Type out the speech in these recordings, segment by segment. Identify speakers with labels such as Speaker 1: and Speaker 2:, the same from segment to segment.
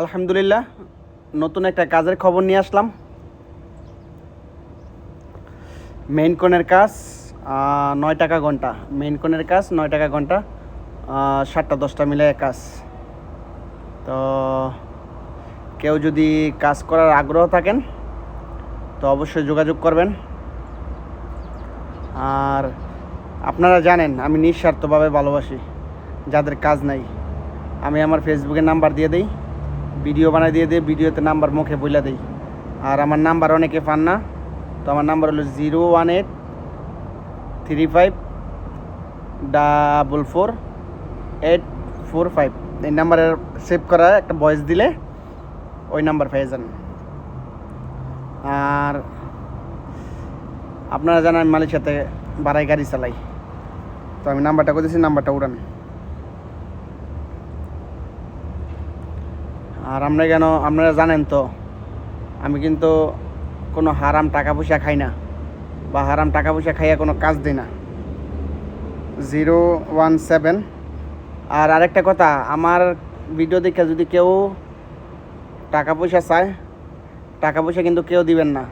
Speaker 1: আলহামদুলিল্লাহ, নতুন একটা কাজের খবর নিয়ে আসলাম। মেইন কোণের কাজ নয় টাকা ঘণ্টা। মেইন কোণের কাজ, নয় টাকা ঘণ্টা সাতটা, দশটা মিলে কাজ। তো, কেউ যদি কাজ করার আগ্রহ থাকেন, তো অবশ্যই যোগাযোগ করবেন। আর আপনারা জানেন, আমি নিঃস্বার্থভাবে ভালোবাসি, যাদের কাজ নাই। আমি আমার ফেসবুকে নাম্বার দিয়ে দিই। ভিডিও বানাই দিয়ে দিই ভিডিওতে নাম্বার মুখে বলে দিই। আর আমার নাম্বার অনেকে পান না, তো আমার নাম্বার হলো zero one eight three five double four eight four five. এই নাম্বারে সেভ করা, একটা ভয়েস দিলে ওই নাম্বার পেয়ে যান। আর আপনারা জানেন আমি সাথে বাড়াই গাড়ি চালাই। তো আমি নাম্বারটা করতেছি নাম্বারটা উড়ান। আর আমরা কেন, আপনারা জানেন তো, আমি কিন্তু কোনো হারাম টাকা পয়সা খাই না বা হারাম টাকা পয়সা খাইয়া কোনো কাজ দিই না। Zero one seven. আর আরেকটা কথা, আমার ভিডিও দেখে যদি কেউ টাকা পয়সা চায়, টাকা পয়সা কিন্তু কেউ দিবেন না।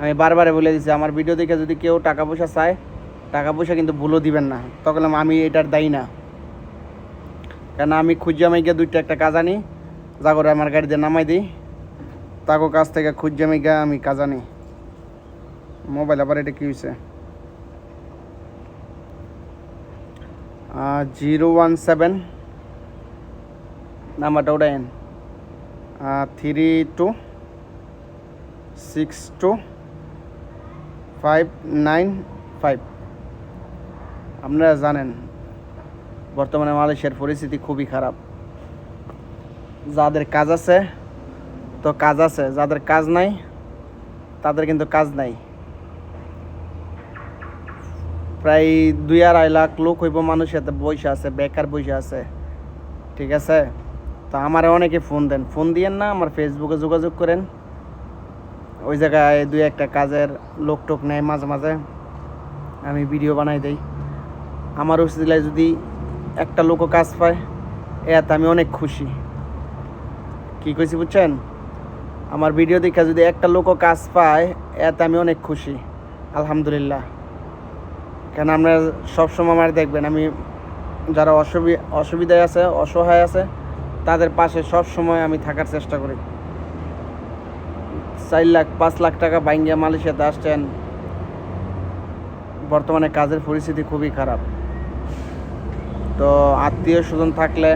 Speaker 1: আমি বারবারে বলে দিছি, আমার ভিডিও দেখে যদি কেউ টাকা পয়সা চায়, টাকা পয়সা কিন্তু ভুলও দিবেন না। তখন আমি এটার দায়ী না। কেন, আমি খুঁজে মাইকে দুইটা একটা কাজ আনি করে আমার গাড়িতে নামাই দিই। তাকে কাছ থেকে খুঁজে মাইকে আমি কাজানি মোবাইল আবার এটা কি হয়েছে জিরো ওয়ান সেভেন। নাম্বারটা ওটাইন three two six two five nine five. আপনারা জানেন, বর্তমানে মালয়েশিয়ার পরিস্থিতি খুবই খারাপ। যাদের কাজ আছে, তো কাজ আছে, যাদের কাজ নাই, তাদের কিন্তু কাজ নাই। প্রায় দুই আড়াই লাখ লোক হইব মানুষ এতে বসে আছে, বেকার বসে আছে, ঠিক আছে? তো আমার অনেকে ফোন দেন। ফোন দিয়েন না, আমার ফেসবুকে যোগাযোগ করেন। ওই জায়গায় দুই একটা কাজের লোক টোক নেয় মাঝে মাঝে, আমি ভিডিও বানাই দেই। আমার উচিলায় যদি একটা লোকও কাজ পায়, এতে আমি অনেক খুশি। কি কইছি বুঝছেন? আমার ভিডিও দেখে যদি একটা লোকও কাজ পায়, এতে আমি অনেক খুশি। আলহামদুলিল্লাহ। কেন আপনারা সবসময় আমার দেখবেন, আমি যারা অসুবি, অসুবিধায় আছে, অসহায় আছে, তাদের পাশে সব সময় আমি থাকার চেষ্টা করি। চার লাখ, পাঁচ লাখ টাকা বাইঙ্গিয়া মালয়েশিয়াতে আসছেন, বর্তমানে কাজের পরিস্থিতি খুবই খারাপ। তো আত্মীয় স্বজন থাকলে,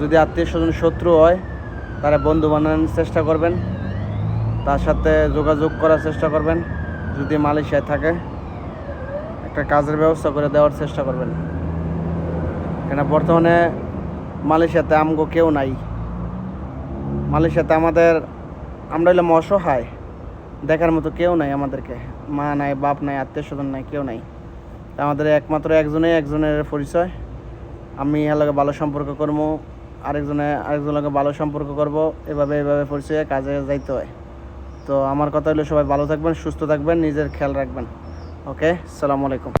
Speaker 1: যদি আত্মীয় স্বজন শত্রু হয় তারা বন্ধু বানানোর চেষ্টা করবেন। তার সাথে যোগাযোগ করার চেষ্টা করবেন। যদি মালয়েশিয়ায় থাকে, একটা কাজের ব্যবস্থা করে দেওয়ার চেষ্টা করবেন। কেন বর্তমানে মালয়েশিয়াতে আমগো কেউ নাই। মালয়েশিয়াতে আমাদের, আমরা হইলাম অসহায়। দেখার মতো কেউ নাই আমাদেরকে। মা নাই, বাপ নাই আত্মীয় স্বজন নাই, কেউ নাই। আমাদের একমাত্র একজনেই একজনের পরিচয়। আমি এর লগে ভালো সম্পর্ক করব। আরেকজনে, আরেকজনকে ভালো সম্পর্ক করব, এভাবে এভাবে পরিচয়ে কাজে যাইতে হয়। তো আমার কথা হলো সবাই ভালো থাকবেন, সুস্থ থাকবেন, নিজের খেয়াল রাখবেন। ওকে সালামু আলাইকুম